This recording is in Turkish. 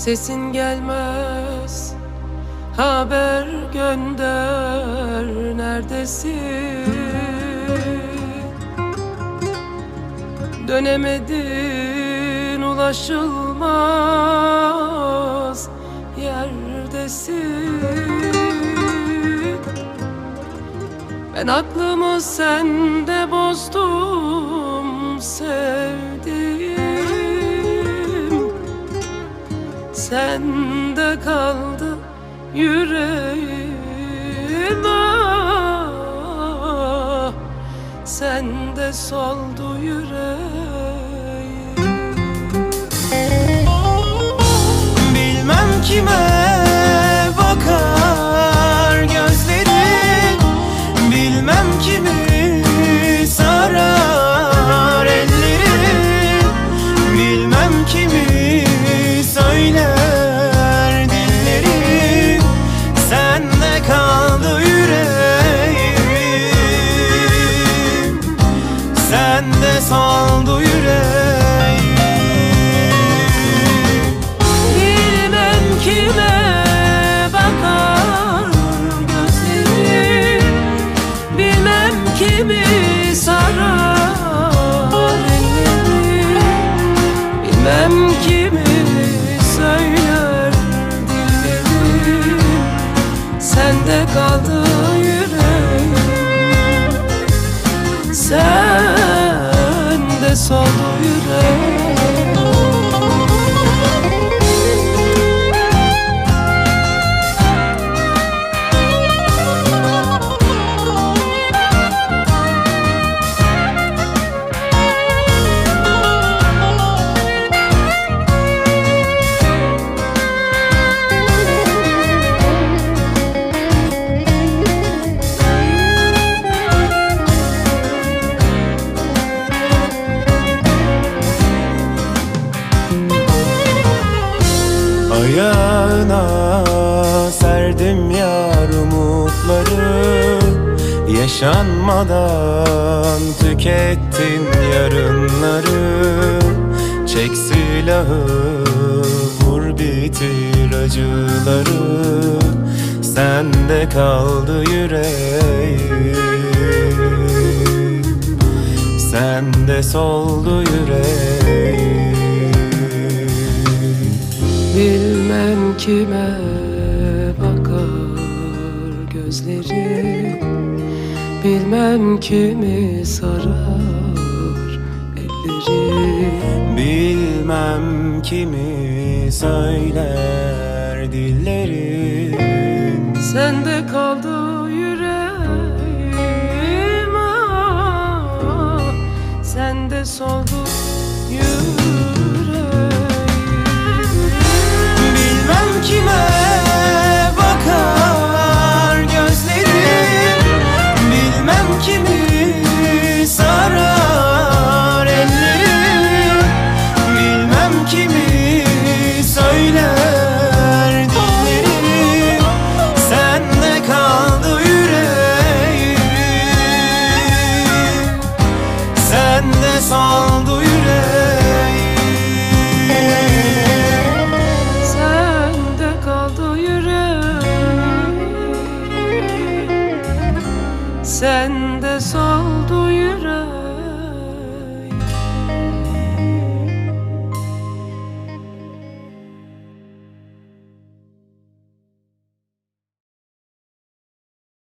Sesin gelmez. Haber gönder. Neredesin? Dönemedin. Ulaşılmaz. Yerdesin. Ben aklımı sende bozdum. Sevdiğim Sende kaldı yüreğim ah, Sende soldu yüreğim Kimi sarar ellerim Bilmem kimi söyler dillerim Sende kaldı yüreğim. Sende soldu yüreğim Yaşanmadan tükettin yarınları. Çek silahı vur bitir acıları. Sende kaldı yüreğim. Sende soldu yüreğim. Bilmem kime bakar gözleri Bilmem kimi sarar elleri Bilmem kimi söyler dilleri Sende kaldı yüreğim ah, Sende soldu sende soldu